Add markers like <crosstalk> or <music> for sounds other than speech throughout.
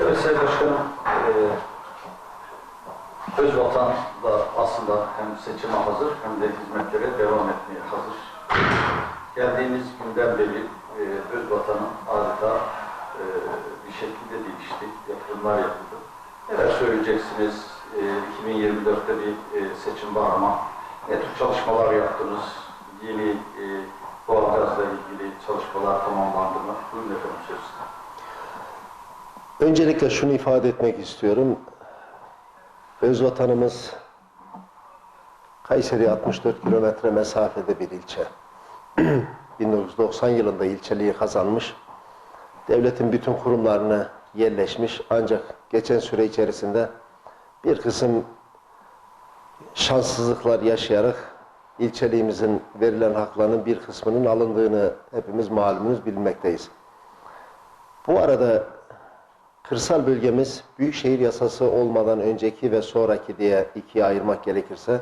Evet Sayın Başkanım, eee Özvatan da aslında hem seçime hazır hem de hizmetlere devam etmeye hazır. Geldiğimiz günden beri eee Özvatan'ın adeta eee, bir şekilde değişti, yatırımlar yapıldı. Neler söyleyeceksiniz? Eee 2024'te bir eee, seçim var ama ne tür çalışmalar yaptınız? Yeni eee doğalgazla ilgili çalışmalar tamamlandı mı? Buyurun efendim söz sizin. Öncelikle şunu ifade etmek istiyorum. Öz vatanımız Kayseri 64 kilometre mesafede bir ilçe. <clears throat> 1990 yılında ilçeliği kazanmış. Devletin bütün kurumlarına yerleşmiş. Ancak geçen süre içerisinde bir kısım şanssızlıklar yaşayarak ilçeliğimizin verilen haklarının bir kısmının alındığını hepimiz malumunuz bilmekteyiz. Bu arada Kırsal bölgemiz Büyükşehir Yasası olmadan önceki ve sonraki diye ikiye ayırmak gerekirse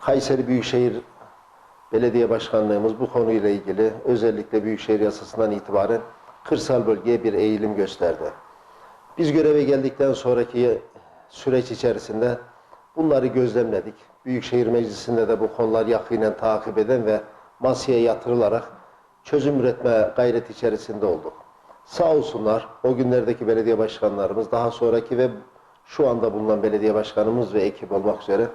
Kayseri Büyükşehir Belediye Başkanlığımız bu konuyla ilgili özellikle Büyükşehir Yasası'ndan itibaren kırsal bölgeye bir eğilim gösterdi. Biz göreve geldikten sonraki süreç içerisinde bunları gözlemledik. Büyükşehir Meclisi'nde de bu konular yakinen takip eden ve masaya yatırılarak çözüm üretme gayreti içerisinde olduk. Sağ olsunlar o günlerdeki belediye başkanlarımız, daha sonraki ve şu anda bulunan belediye başkanımız ve ekip olmak üzere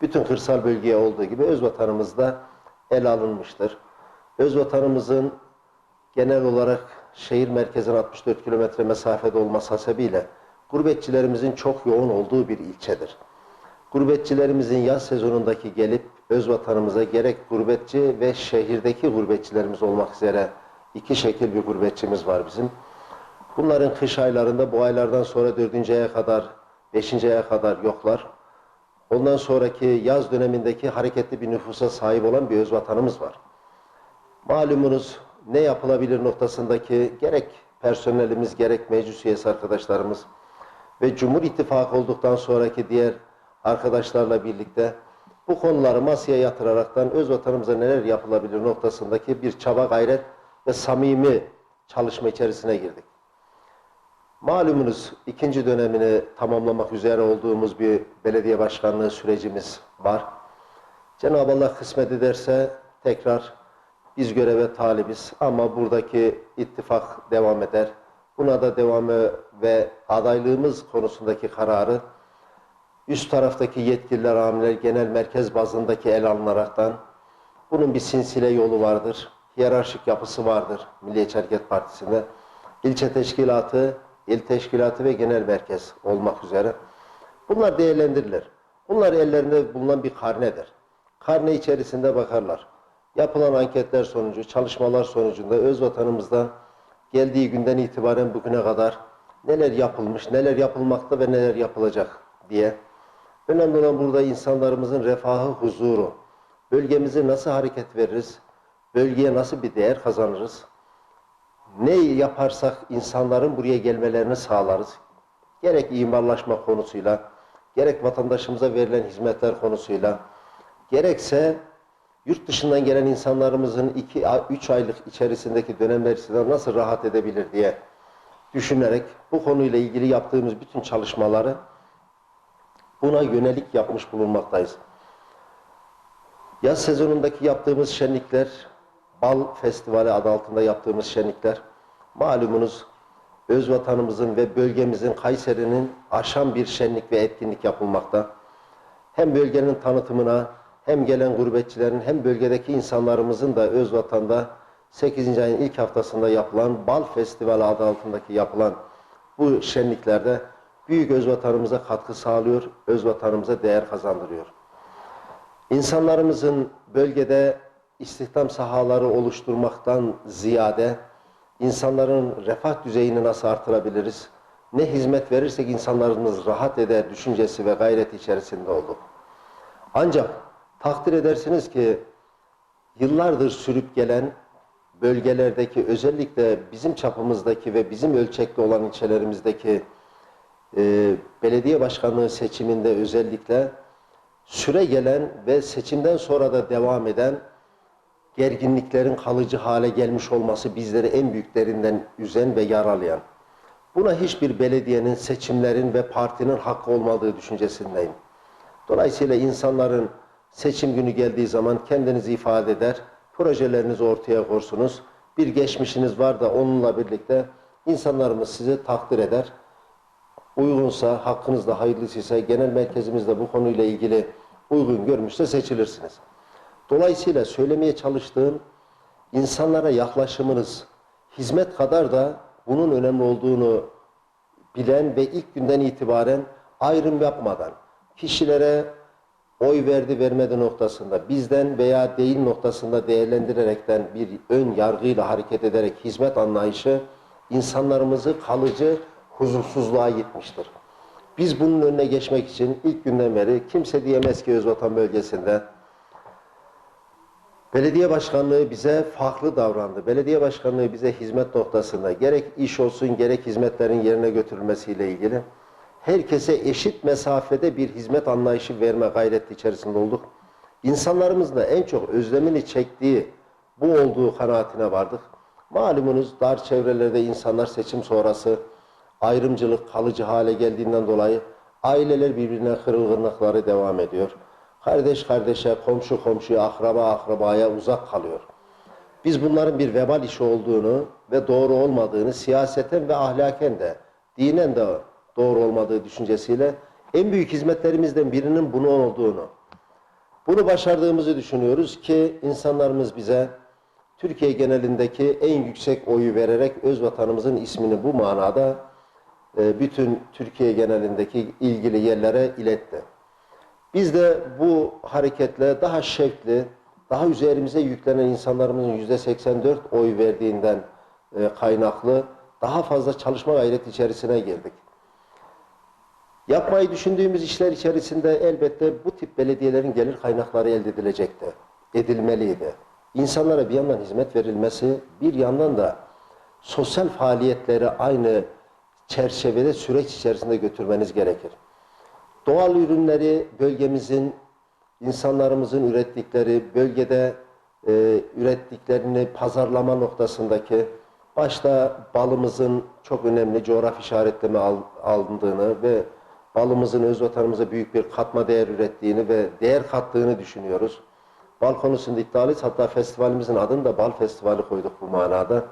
bütün kırsal bölgeye olduğu gibi öz vatanımızda ele alınmıştır. Öz vatanımızın genel olarak şehir merkezine 64 kilometre mesafede olması hasebiyle gurbetçilerimizin çok yoğun olduğu bir ilçedir. Gurbetçilerimizin yaz sezonundaki gelip öz vatanımıza gerek gurbetçi ve şehirdeki gurbetçilerimiz olmak üzere iki şekil bir gurbetçimiz var bizim. Bunların kış aylarında bu aylardan sonra dördüncü aya kadar, beşinci aya kadar yoklar. Ondan sonraki yaz dönemindeki hareketli bir nüfusa sahip olan bir öz vatanımız var. Malumunuz ne yapılabilir noktasındaki gerek personelimiz gerek meclis üyesi arkadaşlarımız ve Cumhur İttifakı olduktan sonraki diğer arkadaşlarla birlikte bu konuları masaya yatıraraktan öz vatanımıza neler yapılabilir noktasındaki bir çaba gayret ve samimi çalışma içerisine girdik. Malumunuz ikinci dönemini tamamlamak üzere olduğumuz bir belediye başkanlığı sürecimiz var. Cenab-ı Allah kısmet ederse tekrar biz göreve talibiz ama buradaki ittifak devam eder. Buna da devamı ve adaylığımız konusundaki kararı üst taraftaki yetkililer, amirler, genel merkez bazındaki el alınaraktan bunun bir sinsile yolu vardır. Hiyerarşik yapısı vardır Milliyetçi Hareket Partisi'nde. İlçe teşkilatı, il teşkilatı ve genel merkez olmak üzere. Bunlar değerlendirilir. Bunlar ellerinde bulunan bir karnedir. Karne içerisinde bakarlar. Yapılan anketler sonucu, çalışmalar sonucunda öz vatanımızda geldiği günden itibaren bugüne kadar neler yapılmış, neler yapılmakta ve neler yapılacak diye. Önemli olan burada insanlarımızın refahı, huzuru, bölgemizi nasıl hareket veririz, bölgeye nasıl bir değer kazanırız, ne yaparsak insanların buraya gelmelerini sağlarız. Gerek imarlaşma konusuyla, gerek vatandaşımıza verilen hizmetler konusuyla, gerekse yurt dışından gelen insanlarımızın 2-3 aylık içerisindeki dönemler nasıl rahat edebilir diye düşünerek bu konuyla ilgili yaptığımız bütün çalışmaları buna yönelik yapmış bulunmaktayız. Yaz sezonundaki yaptığımız şenlikler, Bal Festivali adı altında yaptığımız şenlikler, malumunuz öz vatanımızın ve bölgemizin Kayseri'nin aşan bir şenlik ve etkinlik yapılmakta. Hem bölgenin tanıtımına, hem gelen gurbetçilerin, hem bölgedeki insanlarımızın da öz vatanda 8. ayın ilk haftasında yapılan Bal Festivali adı altındaki yapılan bu şenliklerde büyük öz vatanımıza katkı sağlıyor, öz vatanımıza değer kazandırıyor. İnsanlarımızın bölgede istihdam sahaları oluşturmaktan ziyade insanların refah düzeyini nasıl artırabiliriz? Ne hizmet verirsek insanlarımız rahat eder düşüncesi ve gayret içerisinde olduk. Ancak takdir edersiniz ki yıllardır sürüp gelen bölgelerdeki özellikle bizim çapımızdaki ve bizim ölçekte olan ilçelerimizdeki e, belediye başkanlığı seçiminde özellikle süre gelen ve seçimden sonra da devam eden gerginliklerin kalıcı hale gelmiş olması bizleri en büyüklerinden üzen ve yaralayan. Buna hiçbir belediyenin, seçimlerin ve partinin hakkı olmadığı düşüncesindeyim. Dolayısıyla insanların seçim günü geldiği zaman kendinizi ifade eder, projelerinizi ortaya korsunuz. Bir geçmişiniz var da onunla birlikte insanlarımız sizi takdir eder. Uygunsa, hakkınız da hayırlısıysa genel merkezimiz de bu konuyla ilgili uygun görmüşse seçilirsiniz. Dolayısıyla söylemeye çalıştığım insanlara yaklaşımınız hizmet kadar da bunun önemli olduğunu bilen ve ilk günden itibaren ayrım yapmadan kişilere oy verdi vermedi noktasında bizden veya değil noktasında değerlendirerekten bir ön yargıyla hareket ederek hizmet anlayışı insanlarımızı kalıcı huzursuzluğa gitmiştir. Biz bunun önüne geçmek için ilk günden beri kimse diyemez ki Özvatan bölgesinde Belediye başkanlığı bize farklı davrandı. Belediye başkanlığı bize hizmet noktasında gerek iş olsun gerek hizmetlerin yerine götürülmesiyle ilgili herkese eşit mesafede bir hizmet anlayışı verme gayreti içerisinde olduk. İnsanlarımızın da en çok özlemini çektiği bu olduğu kanaatine vardık. Malumunuz dar çevrelerde insanlar seçim sonrası ayrımcılık kalıcı hale geldiğinden dolayı aileler birbirine kırılganlıkları devam ediyor. Kardeş kardeşe, komşu komşuya, akraba akrabaya uzak kalıyor. Biz bunların bir vebal işi olduğunu ve doğru olmadığını siyaseten ve ahlaken de, dinen de doğru olmadığı düşüncesiyle en büyük hizmetlerimizden birinin bunu olduğunu, bunu başardığımızı düşünüyoruz ki insanlarımız bize Türkiye genelindeki en yüksek oyu vererek öz vatanımızın ismini bu manada e, bütün Türkiye genelindeki ilgili yerlere iletti. Biz de bu hareketle daha şevkli, daha üzerimize yüklenen insanlarımızın yüzde 84 oy verdiğinden e, kaynaklı daha fazla çalışma gayreti içerisine girdik. Yapmayı düşündüğümüz işler içerisinde elbette bu tip belediyelerin gelir kaynakları elde edilecekti, edilmeliydi. İnsanlara bir yandan hizmet verilmesi, bir yandan da sosyal faaliyetleri aynı çerçevede süreç içerisinde götürmeniz gerekir. Doğal ürünleri bölgemizin, insanlarımızın ürettikleri, bölgede e, ürettiklerini pazarlama noktasındaki başta balımızın çok önemli coğrafi işaretleme al, alındığını ve balımızın öz vatanımıza büyük bir katma değer ürettiğini ve değer kattığını düşünüyoruz. Bal konusunda iddialıyız. Hatta festivalimizin adını da Bal Festivali koyduk bu manada.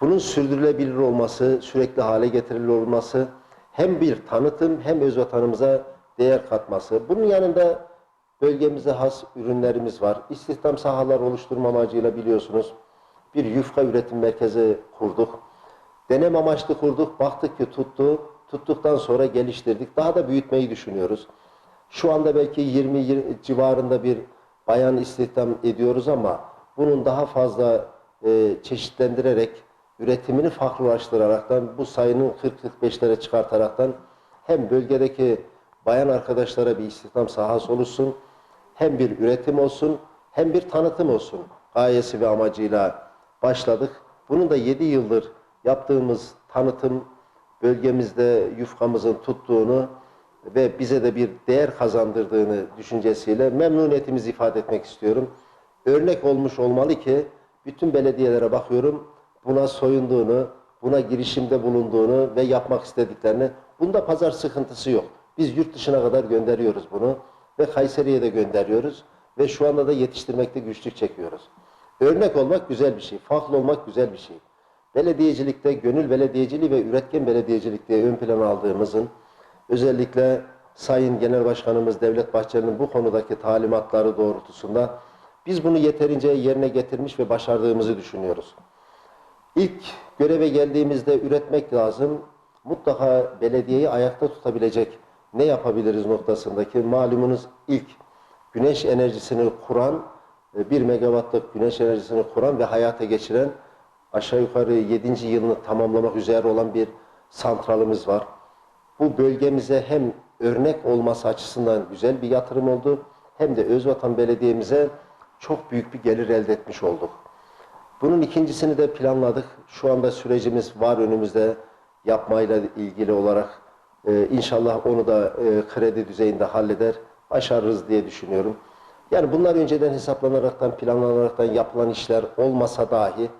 Bunun sürdürülebilir olması, sürekli hale getirilir olması hem bir tanıtım hem öz vatanımıza değer katması. Bunun yanında bölgemize has ürünlerimiz var. İstihdam sahaları oluşturma amacıyla biliyorsunuz bir yufka üretim merkezi kurduk. Denem amaçlı kurduk. Baktık ki tuttu. Tuttuktan sonra geliştirdik. Daha da büyütmeyi düşünüyoruz. Şu anda belki 20 civarında bir bayan istihdam ediyoruz ama bunun daha fazla e, çeşitlendirerek üretimini farklılaştıraraktan bu sayının 40-45'lere çıkartaraktan hem bölgedeki bayan arkadaşlara bir istihdam sahası oluşsun, hem bir üretim olsun, hem bir tanıtım olsun gayesi ve amacıyla başladık. Bunun da 7 yıldır yaptığımız tanıtım bölgemizde yufkamızın tuttuğunu ve bize de bir değer kazandırdığını düşüncesiyle memnuniyetimizi ifade etmek istiyorum. Örnek olmuş olmalı ki bütün belediyelere bakıyorum buna soyunduğunu, buna girişimde bulunduğunu ve yapmak istediklerini. Bunda pazar sıkıntısı yok. Biz yurt dışına kadar gönderiyoruz bunu ve Kayseri'ye de gönderiyoruz ve şu anda da yetiştirmekte güçlük çekiyoruz. Örnek olmak güzel bir şey, farklı olmak güzel bir şey. Belediyecilikte, gönül belediyeciliği ve üretken belediyecilikte ön plana aldığımızın özellikle Sayın Genel Başkanımız Devlet Bahçeli'nin bu konudaki talimatları doğrultusunda biz bunu yeterince yerine getirmiş ve başardığımızı düşünüyoruz. İlk göreve geldiğimizde üretmek lazım. Mutlaka belediyeyi ayakta tutabilecek ne yapabiliriz noktasındaki malumunuz ilk güneş enerjisini kuran, 1 megawattlık güneş enerjisini kuran ve hayata geçiren aşağı yukarı 7. yılını tamamlamak üzere olan bir santralımız var. Bu bölgemize hem örnek olması açısından güzel bir yatırım oldu hem de Özvatan Belediye'mize çok büyük bir gelir elde etmiş olduk. Bunun ikincisini de planladık. Şu anda sürecimiz var önümüzde yapmayla ilgili olarak. Ee, inşallah onu da e, kredi düzeyinde halleder, başarırız diye düşünüyorum. Yani bunlar önceden hesaplanaraktan, planlanaraktan yapılan işler olmasa dahi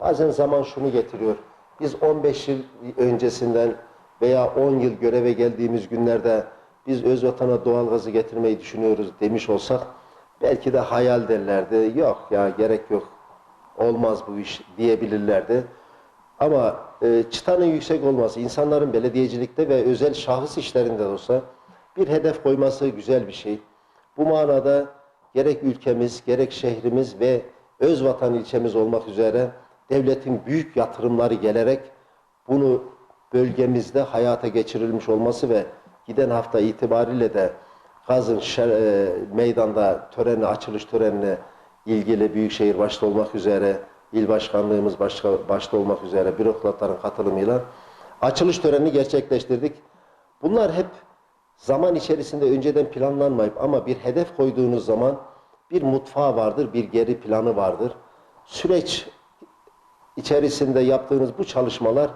bazen zaman şunu getiriyor. biz 15 yıl öncesinden veya 10 yıl göreve geldiğimiz günlerde biz öz vatana doğalgazı getirmeyi düşünüyoruz demiş olsak belki de hayal derlerdi. Yok ya gerek yok. Olmaz bu iş diyebilirlerdi. Ama e, çıtanın yüksek olması, insanların belediyecilikte ve özel şahıs işlerinde de olsa bir hedef koyması güzel bir şey. Bu manada gerek ülkemiz, gerek şehrimiz ve öz vatan ilçemiz olmak üzere devletin büyük yatırımları gelerek bunu bölgemizde hayata geçirilmiş olması ve giden hafta itibariyle de Gaz'ın e, meydanda töreni, açılış törenine ilgili Büyükşehir başta olmak üzere, il başkanlığımız başka, başta olmak üzere bürokratların katılımıyla açılış törenini gerçekleştirdik. Bunlar hep zaman içerisinde önceden planlanmayıp ama bir hedef koyduğunuz zaman bir mutfağı vardır, bir geri planı vardır. Süreç içerisinde yaptığınız bu çalışmalar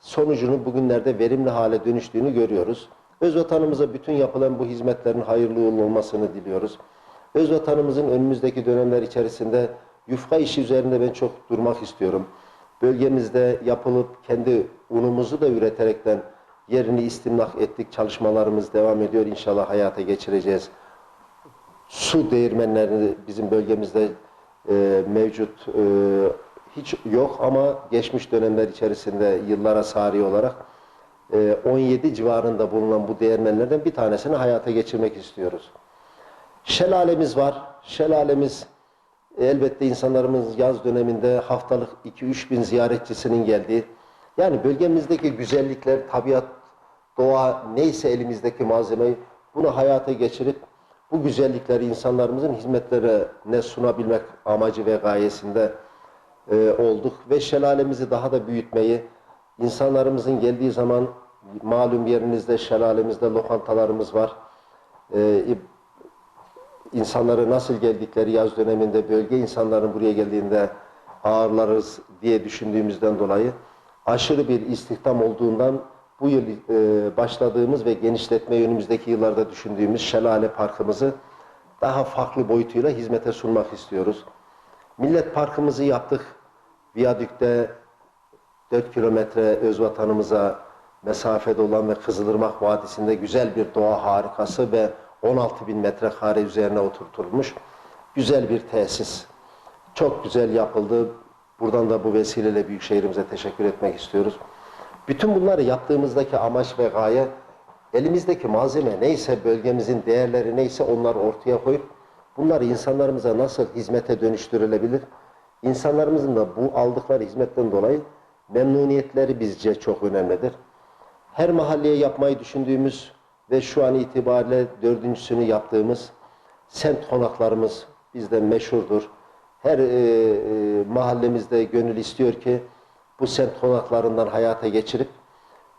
sonucunun bugünlerde verimli hale dönüştüğünü görüyoruz. Öz vatanımıza bütün yapılan bu hizmetlerin hayırlı olmasını diliyoruz. Öz vatanımızın önümüzdeki dönemler içerisinde yufka işi üzerinde ben çok durmak istiyorum. Bölgemizde yapılıp kendi unumuzu da üreterekten yerini istimlak ettik. Çalışmalarımız devam ediyor. İnşallah hayata geçireceğiz su değirmenlerini bizim bölgemizde e, mevcut e, hiç yok ama geçmiş dönemler içerisinde yıllara sari olarak e, 17 civarında bulunan bu değirmenlerden bir tanesini hayata geçirmek istiyoruz. Şelalemiz var. Şelalemiz elbette insanlarımız yaz döneminde haftalık 2-3 bin ziyaretçisinin geldiği yani bölgemizdeki güzellikler, tabiat, doğa neyse elimizdeki malzemeyi bunu hayata geçirip bu güzellikleri insanlarımızın hizmetlerine sunabilmek amacı ve gayesinde e, olduk ve şelalemizi daha da büyütmeyi insanlarımızın geldiği zaman malum yerinizde şelalemizde lokantalarımız var. E, insanları nasıl geldikleri yaz döneminde bölge insanların buraya geldiğinde ağırlarız diye düşündüğümüzden dolayı aşırı bir istihdam olduğundan bu yıl e, başladığımız ve genişletmeyi önümüzdeki yıllarda düşündüğümüz Şelale Parkımızı daha farklı boyutuyla hizmete sunmak istiyoruz. Millet Parkımızı yaptık. Viyadükte 4 kilometre öz vatanımıza mesafede olan ve Kızılırmak Vadisi'nde güzel bir doğa harikası ve 16 bin metrekare üzerine oturtulmuş güzel bir tesis. Çok güzel yapıldı. Buradan da bu vesileyle Büyükşehir'imize teşekkür etmek istiyoruz. Bütün bunları yaptığımızdaki amaç ve gaye elimizdeki malzeme neyse, bölgemizin değerleri neyse onları ortaya koyup bunları insanlarımıza nasıl hizmete dönüştürülebilir? İnsanlarımızın da bu aldıkları hizmetten dolayı memnuniyetleri bizce çok önemlidir. Her mahalleye yapmayı düşündüğümüz ve şu an itibariyle dördüncüsünü yaptığımız semt konaklarımız bizde meşhurdur. Her e, e, mahallemizde gönül istiyor ki bu semt konaklarından hayata geçirip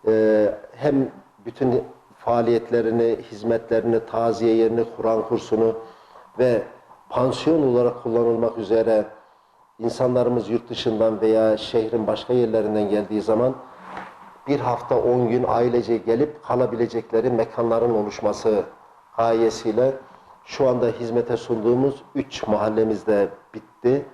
e, hem bütün faaliyetlerini, hizmetlerini, taziye yerini, Kur'an kursunu ve pansiyon olarak kullanılmak üzere insanlarımız yurt dışından veya şehrin başka yerlerinden geldiği zaman bir hafta on gün ailece gelip kalabilecekleri mekanların oluşması gayesiyle şu anda hizmete sunduğumuz üç mahallemizde bitti.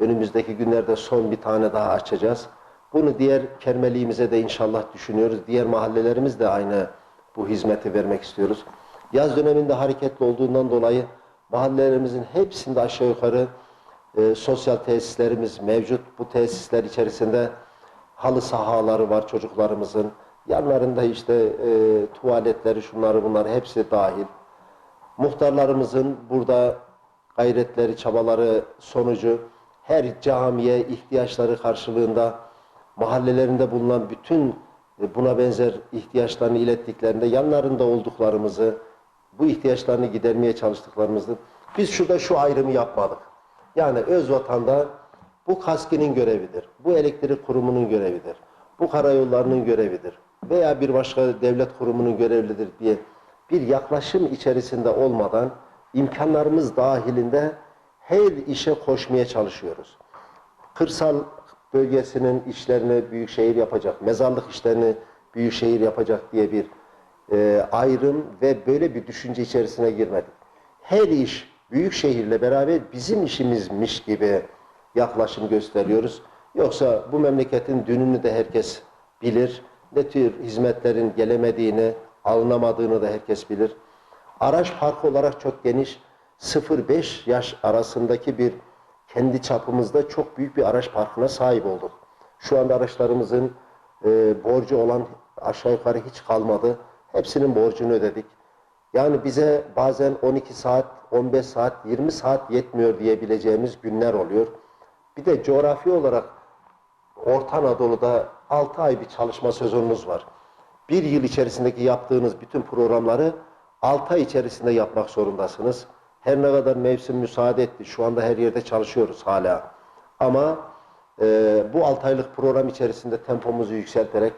Önümüzdeki günlerde son bir tane daha açacağız. Bunu diğer kermeliğimize de inşallah düşünüyoruz. Diğer mahallelerimiz de aynı bu hizmeti vermek istiyoruz. Yaz döneminde hareketli olduğundan dolayı mahallelerimizin hepsinde aşağı yukarı e, sosyal tesislerimiz mevcut. Bu tesisler içerisinde halı sahaları var çocuklarımızın. Yanlarında işte e, tuvaletleri, şunları bunları hepsi dahil. Muhtarlarımızın burada gayretleri, çabaları sonucu her camiye ihtiyaçları karşılığında mahallelerinde bulunan bütün e, buna benzer ihtiyaçlarını ilettiklerinde yanlarında olduklarımızı, bu ihtiyaçlarını gidermeye çalıştıklarımızı biz şurada şu ayrımı yapmadık. Yani öz vatanda bu kaskinin görevidir. Bu elektrik kurumunun görevidir. Bu karayollarının görevidir. Veya bir başka devlet kurumunun görevidir diye bir yaklaşım içerisinde olmadan imkanlarımız dahilinde her işe koşmaya çalışıyoruz. Kırsal bölgesinin işlerini büyükşehir yapacak, mezarlık işlerini büyükşehir yapacak diye bir e, ayrım ve böyle bir düşünce içerisine girmedik. Her iş büyük şehirle beraber bizim işimizmiş gibi yaklaşım gösteriyoruz. Yoksa bu memleketin dününü de herkes bilir. Ne tür hizmetlerin gelemediğini, alınamadığını da herkes bilir. Araç parkı olarak çok geniş. 0-5 yaş arasındaki bir kendi çapımızda çok büyük bir araç parkına sahip olduk. Şu anda araçlarımızın e, borcu olan aşağı yukarı hiç kalmadı. Hepsinin borcunu ödedik. Yani bize bazen 12 saat, 15 saat, 20 saat yetmiyor diyebileceğimiz günler oluyor. Bir de coğrafi olarak Orta Anadolu'da 6 ay bir çalışma sezonunuz var. Bir yıl içerisindeki yaptığınız bütün programları 6 ay içerisinde yapmak zorundasınız. Her ne kadar mevsim müsaade etti. Şu anda her yerde çalışıyoruz hala. Ama e, bu 6 aylık program içerisinde tempomuzu yükselterek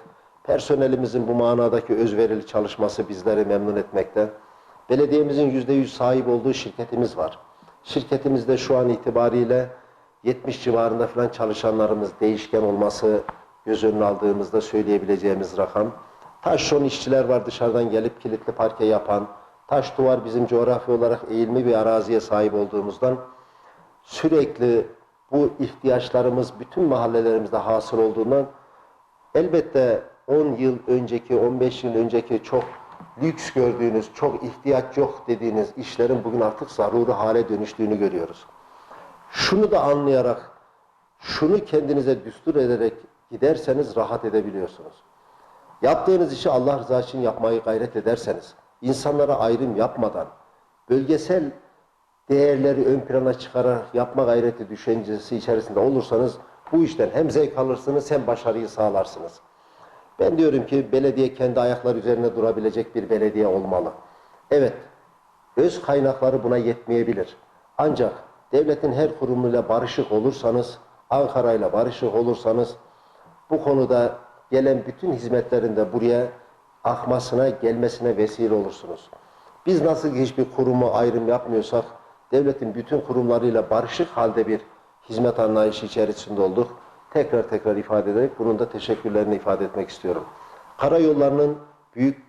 personelimizin bu manadaki özverili çalışması bizleri memnun etmekte. Belediyemizin %100 sahip olduğu şirketimiz var. Şirketimizde şu an itibariyle 70 civarında falan çalışanlarımız değişken olması göz önüne aldığımızda söyleyebileceğimiz rakam. Taşron işçiler var dışarıdan gelip kilitli parke yapan. Taş duvar bizim coğrafi olarak eğilme bir araziye sahip olduğumuzdan sürekli bu ihtiyaçlarımız bütün mahallelerimizde hasıl olduğundan elbette 10 yıl önceki, 15 yıl önceki çok lüks gördüğünüz, çok ihtiyaç yok dediğiniz işlerin bugün artık zaruri hale dönüştüğünü görüyoruz. Şunu da anlayarak, şunu kendinize düstur ederek giderseniz rahat edebiliyorsunuz. Yaptığınız işi Allah rızası için yapmayı gayret ederseniz, insanlara ayrım yapmadan, bölgesel değerleri ön plana çıkararak yapma gayreti düşüncesi içerisinde olursanız bu işten hem zevk alırsınız hem başarıyı sağlarsınız. Ben diyorum ki belediye kendi ayakları üzerine durabilecek bir belediye olmalı. Evet, öz kaynakları buna yetmeyebilir. Ancak devletin her kurumuyla barışık olursanız, Ankara'yla barışık olursanız bu konuda gelen bütün hizmetlerin de buraya akmasına, gelmesine vesile olursunuz. Biz nasıl hiçbir kurumu ayrım yapmıyorsak, devletin bütün kurumlarıyla barışık halde bir hizmet anlayışı içerisinde olduk. Tekrar tekrar ifade ederek bunun da teşekkürlerini ifade etmek istiyorum. Karayollarının büyük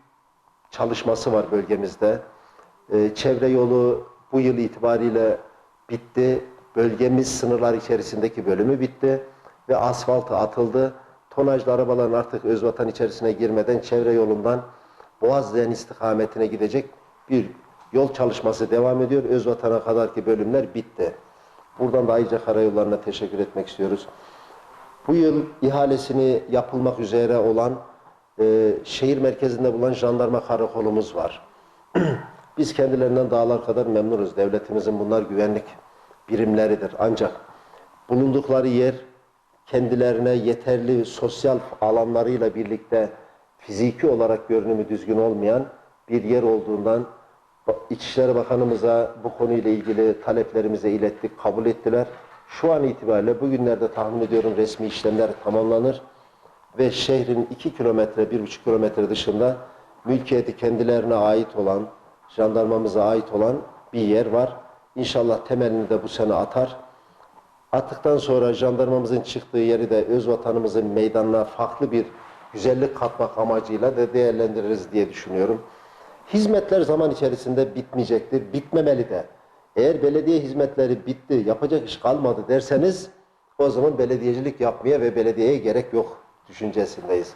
çalışması var bölgemizde. Ee, çevre yolu bu yıl itibariyle bitti. Bölgemiz sınırlar içerisindeki bölümü bitti ve asfaltı atıldı. Tonajlı arabaların artık özvatan içerisine girmeden çevre yolundan Boğazlayan istikametine gidecek bir yol çalışması devam ediyor. Özvatan'a kadarki bölümler bitti. Buradan da ayrıca karayollarına teşekkür etmek istiyoruz. Bu yıl ihalesini yapılmak üzere olan e, şehir merkezinde bulunan jandarma karakolumuz var. <clears throat> Biz kendilerinden dağlar kadar memnunuz. Devletimizin bunlar güvenlik birimleridir. Ancak bulundukları yer kendilerine yeterli sosyal alanlarıyla birlikte fiziki olarak görünümü düzgün olmayan bir yer olduğundan İçişleri Bakanımıza bu konuyla ilgili taleplerimizi ilettik, kabul ettiler. Şu an itibariyle bugünlerde tahmin ediyorum resmi işlemler tamamlanır ve şehrin 2 kilometre, 1,5 kilometre dışında mülkiyeti kendilerine ait olan, jandarmamıza ait olan bir yer var. İnşallah temelini de bu sene atar. Attıktan sonra jandarmamızın çıktığı yeri de öz vatanımızın meydanına farklı bir güzellik katmak amacıyla da değerlendiririz diye düşünüyorum. Hizmetler zaman içerisinde bitmeyecektir, bitmemeli de. Eğer belediye hizmetleri bitti, yapacak iş kalmadı derseniz o zaman belediyecilik yapmaya ve belediyeye gerek yok düşüncesindeyiz.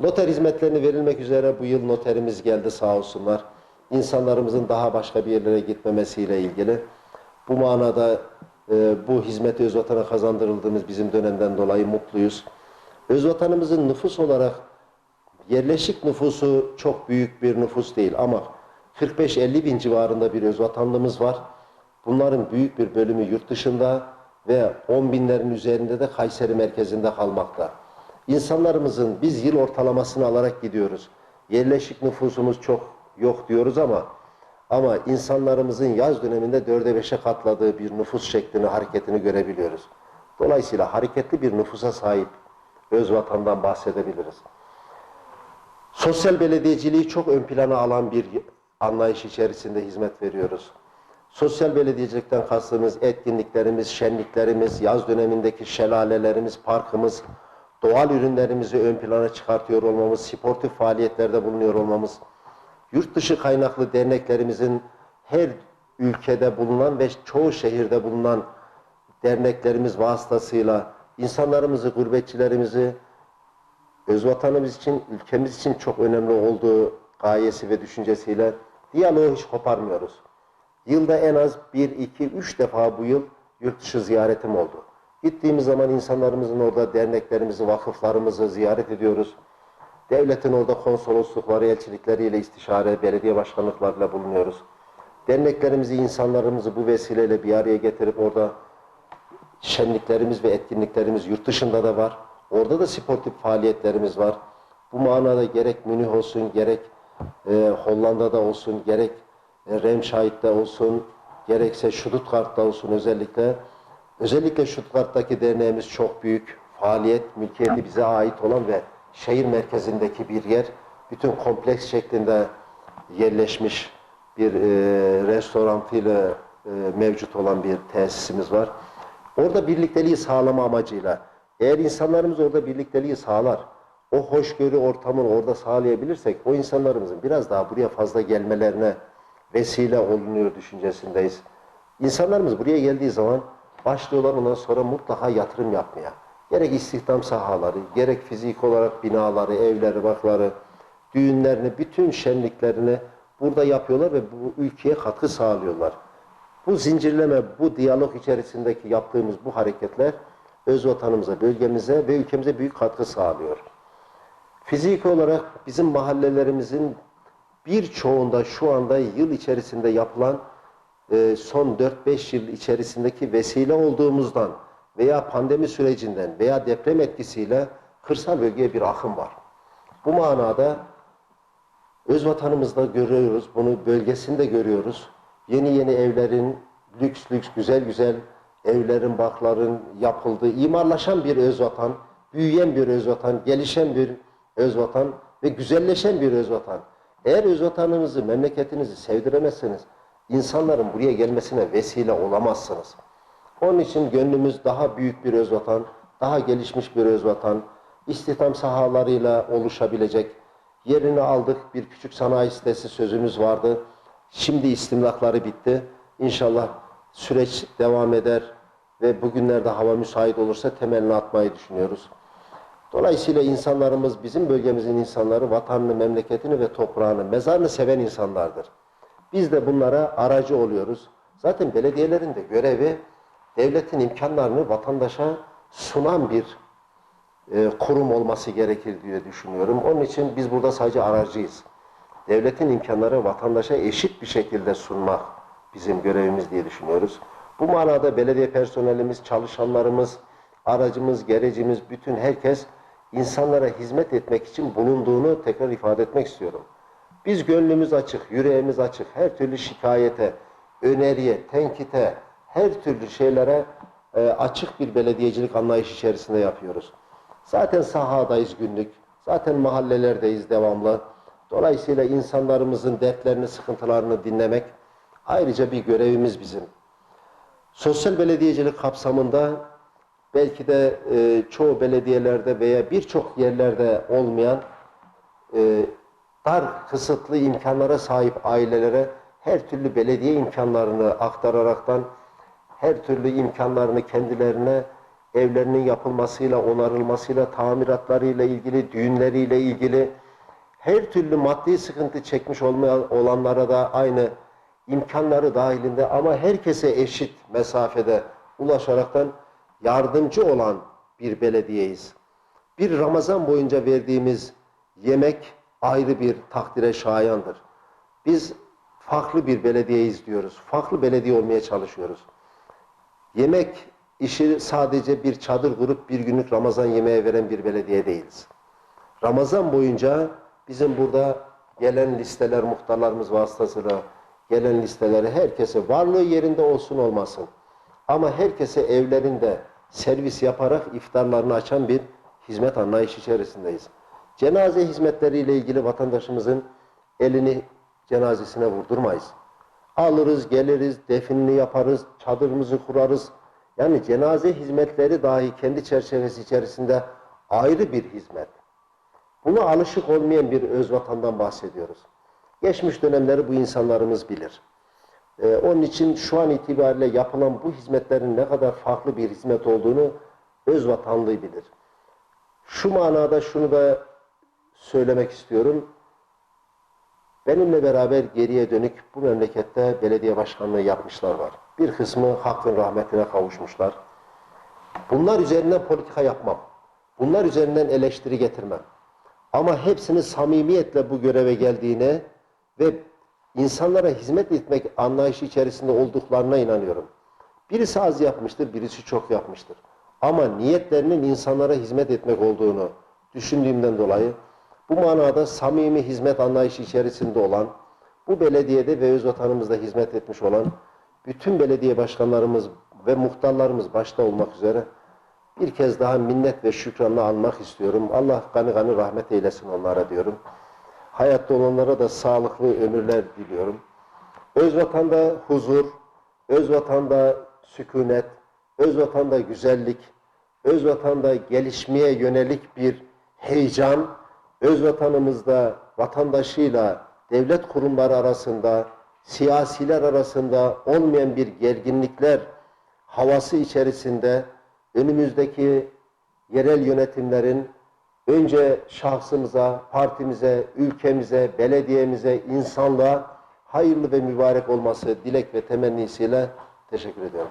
Noter hizmetlerini verilmek üzere bu yıl noterimiz geldi sağ olsunlar. İnsanlarımızın daha başka bir yerlere gitmemesiyle ilgili. Bu manada e, bu hizmeti özvatana kazandırıldığımız bizim dönemden dolayı mutluyuz. Özvatanımızın nüfus olarak yerleşik nüfusu çok büyük bir nüfus değil ama 45-50 bin civarında bir özvatanlımız var. Bunların büyük bir bölümü yurt dışında ve 10 binlerin üzerinde de Kayseri merkezinde kalmakta. İnsanlarımızın biz yıl ortalamasını alarak gidiyoruz. Yerleşik nüfusumuz çok yok diyoruz ama ama insanlarımızın yaz döneminde 4'e 5'e katladığı bir nüfus şeklini, hareketini görebiliyoruz. Dolayısıyla hareketli bir nüfusa sahip öz vatandan bahsedebiliriz. Sosyal belediyeciliği çok ön plana alan bir anlayış içerisinde hizmet veriyoruz. Sosyal belediyecilikten kastımız etkinliklerimiz, şenliklerimiz, yaz dönemindeki şelalelerimiz, parkımız, doğal ürünlerimizi ön plana çıkartıyor olmamız, sportif faaliyetlerde bulunuyor olmamız, yurt dışı kaynaklı derneklerimizin her ülkede bulunan ve çoğu şehirde bulunan derneklerimiz vasıtasıyla insanlarımızı, gurbetçilerimizi öz vatanımız için, ülkemiz için çok önemli olduğu gayesi ve düşüncesiyle diyaloğu hiç koparmıyoruz. Yılda en az bir, iki, üç defa bu yıl yurt dışı ziyaretim oldu. Gittiğimiz zaman insanlarımızın orada derneklerimizi, vakıflarımızı ziyaret ediyoruz. Devletin orada konsoloslukları, elçilikleriyle istişare, belediye başkanlıklarıyla bulunuyoruz. Derneklerimizi, insanlarımızı bu vesileyle bir araya getirip orada şenliklerimiz ve etkinliklerimiz yurt dışında da var. Orada da sportif faaliyetlerimiz var. Bu manada gerek Münih olsun, gerek e, Hollanda'da olsun, gerek e, Remscheid'de olsun, gerekse Stuttgart'ta olsun özellikle. Özellikle Stuttgart'taki derneğimiz çok büyük. Faaliyet, mülkiyeti bize ait olan ve şehir merkezindeki bir yer. Bütün kompleks şeklinde yerleşmiş bir e, restorantıyla e, mevcut olan bir tesisimiz var. Orada birlikteliği sağlama amacıyla eğer insanlarımız orada birlikteliği sağlar, o hoşgörü ortamını orada sağlayabilirsek o insanlarımızın biraz daha buraya fazla gelmelerine vesile olunuyor düşüncesindeyiz. İnsanlarımız buraya geldiği zaman başlıyorlar ondan sonra mutlaka yatırım yapmaya. Gerek istihdam sahaları, gerek fizik olarak binaları, evleri, bakları, düğünlerini, bütün şenliklerini burada yapıyorlar ve bu ülkeye katkı sağlıyorlar. Bu zincirleme, bu diyalog içerisindeki yaptığımız bu hareketler öz vatanımıza, bölgemize ve ülkemize büyük katkı sağlıyor. Fiziki olarak bizim mahallelerimizin birçoğunda şu anda yıl içerisinde yapılan e, son 4-5 yıl içerisindeki vesile olduğumuzdan veya pandemi sürecinden veya deprem etkisiyle kırsal bölgeye bir akım var. Bu manada öz vatanımızda görüyoruz, bunu bölgesinde görüyoruz. Yeni yeni evlerin, lüks lüks, güzel güzel evlerin, bakların yapıldığı, imarlaşan bir öz vatan, büyüyen bir öz vatan, gelişen bir öz vatan ve güzelleşen bir öz vatan. Eğer öz vatanınızı, memleketinizi sevdiremezseniz, insanların buraya gelmesine vesile olamazsınız. Onun için gönlümüz daha büyük bir öz vatan, daha gelişmiş bir öz vatan, istihdam sahalarıyla oluşabilecek, yerini aldık bir küçük sanayi sitesi sözümüz vardı. Şimdi istimlakları bitti. İnşallah süreç devam eder ve bugünlerde hava müsait olursa temelini atmayı düşünüyoruz. Dolayısıyla insanlarımız, bizim bölgemizin insanları vatanını, memleketini ve toprağını, mezarını seven insanlardır. Biz de bunlara aracı oluyoruz. Zaten belediyelerin de görevi devletin imkanlarını vatandaşa sunan bir e, kurum olması gerekir diye düşünüyorum. Onun için biz burada sadece aracıyız. Devletin imkanları vatandaşa eşit bir şekilde sunmak bizim görevimiz diye düşünüyoruz. Bu manada belediye personelimiz, çalışanlarımız, aracımız, gerecimiz, bütün herkes insanlara hizmet etmek için bulunduğunu tekrar ifade etmek istiyorum. Biz gönlümüz açık, yüreğimiz açık. Her türlü şikayete, öneriye, tenkite, her türlü şeylere e, açık bir belediyecilik anlayışı içerisinde yapıyoruz. Zaten sahadayız günlük. Zaten mahallelerdeyiz devamlı. Dolayısıyla insanlarımızın dertlerini, sıkıntılarını dinlemek ayrıca bir görevimiz bizim. Sosyal belediyecilik kapsamında belki de e, çoğu belediyelerde veya birçok yerlerde olmayan e, dar kısıtlı imkanlara sahip ailelere her türlü belediye imkanlarını aktararaktan her türlü imkanlarını kendilerine evlerinin yapılmasıyla, onarılmasıyla, tamiratlarıyla ilgili, düğünleriyle ilgili her türlü maddi sıkıntı çekmiş olmayan olanlara da aynı imkanları dahilinde ama herkese eşit mesafede ulaşaraktan yardımcı olan bir belediyeyiz. Bir Ramazan boyunca verdiğimiz yemek ayrı bir takdire şayandır. Biz farklı bir belediyeyiz diyoruz. Farklı belediye olmaya çalışıyoruz. Yemek işi sadece bir çadır kurup bir günlük Ramazan yemeği veren bir belediye değiliz. Ramazan boyunca bizim burada gelen listeler muhtarlarımız vasıtasıyla gelen listeleri herkese varlığı yerinde olsun olmasın. Ama herkese evlerinde servis yaparak iftarlarını açan bir hizmet anlayışı içerisindeyiz. Cenaze hizmetleriyle ilgili vatandaşımızın elini cenazesine vurdurmayız. Alırız, geliriz, definini yaparız, çadırımızı kurarız. Yani cenaze hizmetleri dahi kendi çerçevesi içerisinde ayrı bir hizmet. Buna alışık olmayan bir öz vatandan bahsediyoruz. Geçmiş dönemleri bu insanlarımız bilir. Ee, onun için şu an itibariyle yapılan bu hizmetlerin ne kadar farklı bir hizmet olduğunu öz vatanlıyı bilir. Şu manada şunu da söylemek istiyorum. Benimle beraber geriye dönük bu memlekette belediye başkanlığı yapmışlar var. Bir kısmı hakkın rahmetine kavuşmuşlar. Bunlar üzerinden politika yapmam. Bunlar üzerinden eleştiri getirmem. Ama hepsinin samimiyetle bu göreve geldiğine ve insanlara hizmet etmek anlayışı içerisinde olduklarına inanıyorum. Birisi az yapmıştır, birisi çok yapmıştır. Ama niyetlerinin insanlara hizmet etmek olduğunu düşündüğümden dolayı bu manada samimi hizmet anlayışı içerisinde olan, bu belediyede ve öz vatanımızda hizmet etmiş olan bütün belediye başkanlarımız ve muhtarlarımız başta olmak üzere bir kez daha minnet ve şükranla almak istiyorum. Allah gani gani rahmet eylesin onlara diyorum. Hayatta olanlara da sağlıklı ömürler diliyorum. Öz vatanda huzur, öz vatanda sükunet, öz vatanda güzellik, öz vatanda gelişmeye yönelik bir heyecan, öz vatanımızda vatandaşıyla devlet kurumları arasında, siyasiler arasında olmayan bir gerginlikler havası içerisinde önümüzdeki yerel yönetimlerin önce şahsımıza, partimize, ülkemize, belediyemize, insanlığa hayırlı ve mübarek olması dilek ve temennisiyle teşekkür ediyorum.